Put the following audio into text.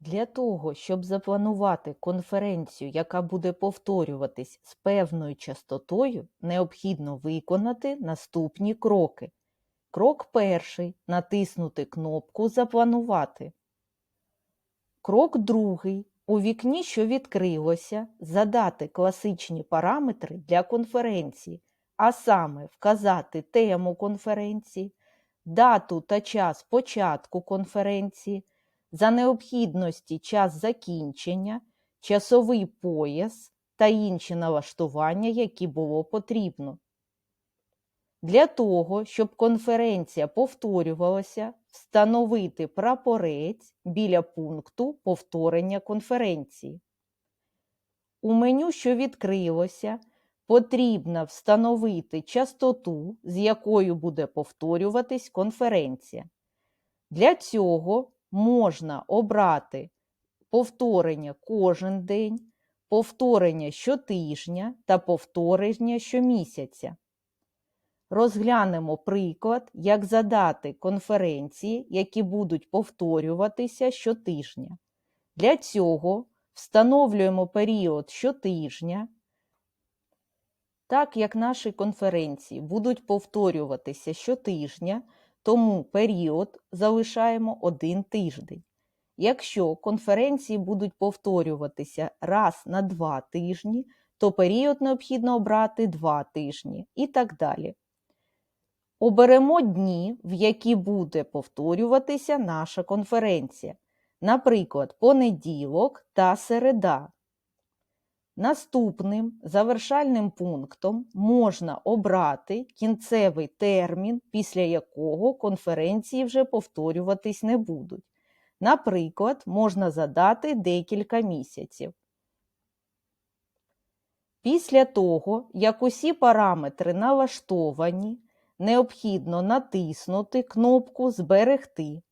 Для того, щоб запланувати конференцію, яка буде повторюватись з певною частотою, необхідно виконати наступні кроки. Крок перший натиснути кнопку Запланувати. Крок другий у вікні, що відкрилося, задати класичні параметри для конференції, а саме вказати тему конференції, дату та час початку конференції, за необхідності час закінчення, часовий пояс та інші налаштування, які було потрібно. Для того, щоб конференція повторювалася, встановити прапорець біля пункту повторення конференції. У меню, що відкрилося, потрібно встановити частоту, з якою буде повторюватись конференція. Для цього можна обрати повторення кожен день, повторення щотижня та повторення щомісяця. Розглянемо приклад, як задати конференції, які будуть повторюватися щотижня. Для цього встановлюємо період щотижня. Так як наші конференції будуть повторюватися щотижня, тому період залишаємо один тиждень. Якщо конференції будуть повторюватися раз на два тижні, то період необхідно обрати два тижні і так далі. Оберемо дні, в які буде повторюватися наша конференція, наприклад, понеділок та середа. Наступним завершальним пунктом можна обрати кінцевий термін, після якого конференції вже повторюватись не будуть. Наприклад, можна задати декілька місяців. Після того, як усі параметри налаштовані, необхідно натиснути кнопку Зберегти.